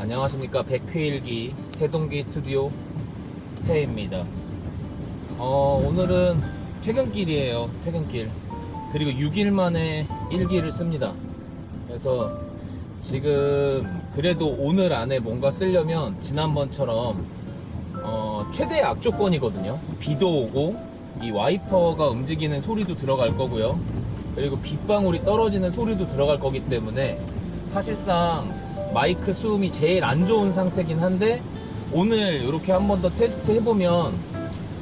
안녕하십니까. 백회일기 태동기 스튜디오 태입니다. 어, 오늘은 퇴근길이에요. 퇴근길. 그리고 6일 만에 일기를 씁니다. 그래서 지금 그래도 오늘 안에 뭔가 쓰려면 지난번처럼 어, 최대 악조건이거든요. 비도 오고 이 와이퍼가 움직이는 소리도 들어갈 거고요. 그리고 빗방울이 떨어지는 소리도 들어갈 거기 때문에 사실상 마이크 수음이 제일 안 좋은 상태긴 한데 오늘 이렇게 한 번 더 테스트 해보면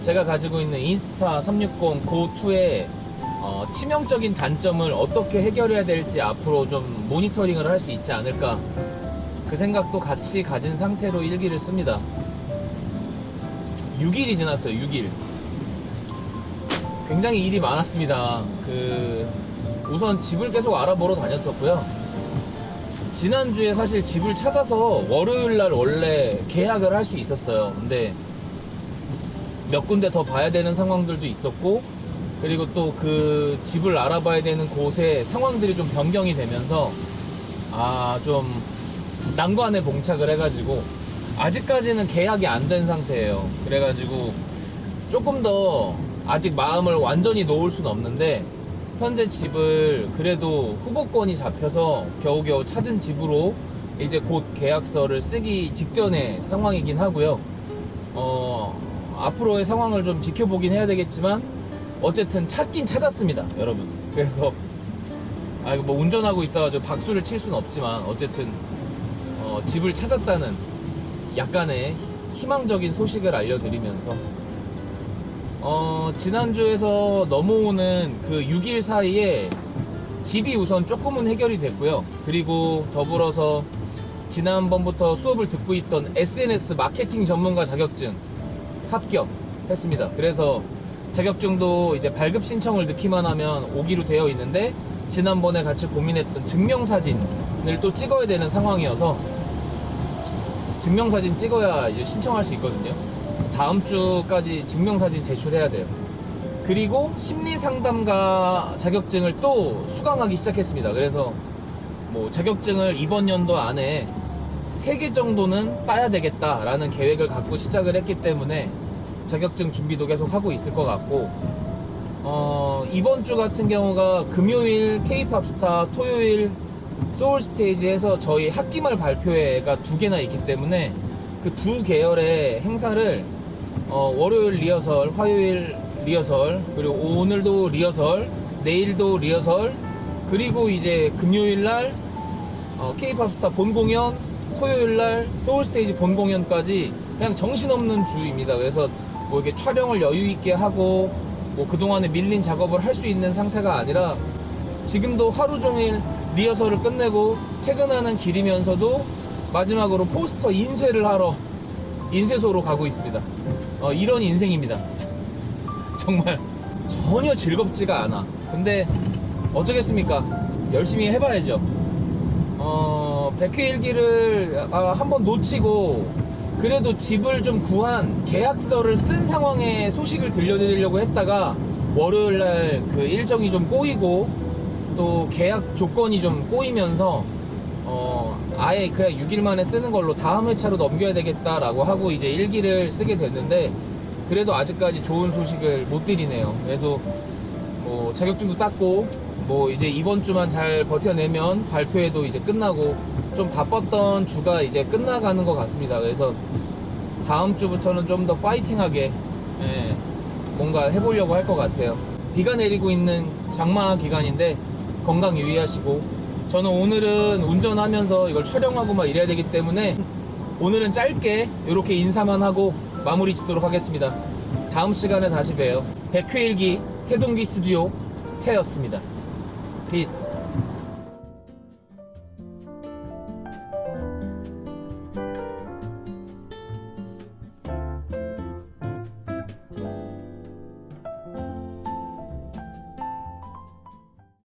제가 가지고 있는 인스타 360 go2의 어, 치명적인 단점을 어떻게 해결해야 될지 앞으로 좀 모니터링을 할 수 있지 않을까. 그 생각도 같이 가진 상태로 일기를 씁니다. 6일이 지났어요 6일. 굉장히 일이 많았습니다. 그 우선 집을 계속 알아보러 다녔었고요 지난주에 사실 집을 찾아서 월요일 날 원래 계약을 할 수 있었어요. 근데 몇 군데 더 봐야 되는 상황들도 있었고, 그리고 또 그 집을 알아봐야 되는 곳에 상황들이 좀 변경이 되면서, 아, 좀 난관에 봉착을 해가지고, 아직까지는 계약이 안 된 상태예요. 그래가지고 조금 더 아직 마음을 완전히 놓을 수는 없는데, 현재 집을 그래도 후보권이 잡혀서 겨우겨우 찾은 집으로 이제 곧 계약서를 쓰기 직전의 상황이긴 하고요. 어, 앞으로의 상황을 좀 지켜보긴 해야 되겠지만, 어쨌든 찾긴 찾았습니다, 여러분. 그래서, 아, 이거 뭐 운전하고 있어가지고 박수를 칠 수는 없지만, 어쨌든, 어, 집을 찾았다는 약간의 희망적인 소식을 알려드리면서, 어, 지난주에서 넘어오는 그 6일 사이에 집이 우선 조금은 해결이 됐고요. 그리고 더불어서 지난번부터 수업을 듣고 있던 SNS 마케팅 전문가 자격증 합격했습니다. 그래서 자격증도 이제 발급 신청을 넣기만 하면 오기로 되어 있는데 지난번에 같이 고민했던 증명사진을 또 찍어야 되는 상황이어서 증명사진 찍어야 이제 신청할 수 있거든요. 다음 주까지 증명사진 제출해야 돼요. 그리고 심리상담가 자격증을 또 수강하기 시작했습니다. 그래서 뭐 자격증을 이번 연도 안에 3개 정도는 따야 되겠다라는 계획을 갖고 시작을 했기 때문에 자격증 준비도 계속 하고 있을 것 같고 어, 이번 주 같은 경우가 금요일 K-팝 스타, 토요일 소울 스테이지에서 저희 학기말 발표회가 두 개나 있기 때문에 그 두 계열의 행사를 어, 월요일 리허설, 화요일 리허설, 그리고 오늘도 리허설, 내일도 리허설, 그리고 이제 금요일 날 어, K-팝 스타 본 공연, 토요일 날 소울 스테이지 본 공연까지 그냥 정신없는 주입니다. 그래서 뭐 이렇게 촬영을 여유 있게 하고 뭐 그동안에 밀린 작업을 할 수 있는 상태가 아니라 지금도 하루 종일 리허설을 끝내고 퇴근하는 길이면서도 마지막으로 포스터 인쇄를 하러 인쇄소로 가고 있습니다. 어, 이런 인생입니다. 정말 전혀 즐겁지가 않아. 근데 어쩌겠습니까? 열심히 해봐야죠. 어, 백회일기를 아, 한번 놓치고 그래도 집을 좀 구한 계약서를 쓴 상황의 소식을 들려드리려고 했다가 월요일 날 그 일정이 좀 꼬이고 또 계약 조건이 좀 꼬이면서 어, 아예 그냥 6일 만에 쓰는 걸로 다음 회차로 넘겨야 되겠다라고 하고 이제 일기를 쓰게 됐는데 그래도 아직까지 좋은 소식을 못 드리네요. 그래서 뭐 자격증도 땄고 뭐 이제 이번 주만 잘 버텨내면 발표회도 이제 끝나고 좀 바빴던 주가 이제 끝나가는 것 같습니다. 그래서 다음 주부터는 좀 더 파이팅하게 예, 뭔가 해보려고 할 것 같아요. 비가 내리고 있는 장마 기간인데 건강 유의하시고 저는 오늘은 운전하면서 이걸 촬영하고 막 이래야 되기 때문에 오늘은 짧게 이렇게 인사만 하고 마무리 짓도록 하겠습니다. 다음 시간에 다시 봬요. 백회일기 태동기 스튜디오 태였습니다. 피스.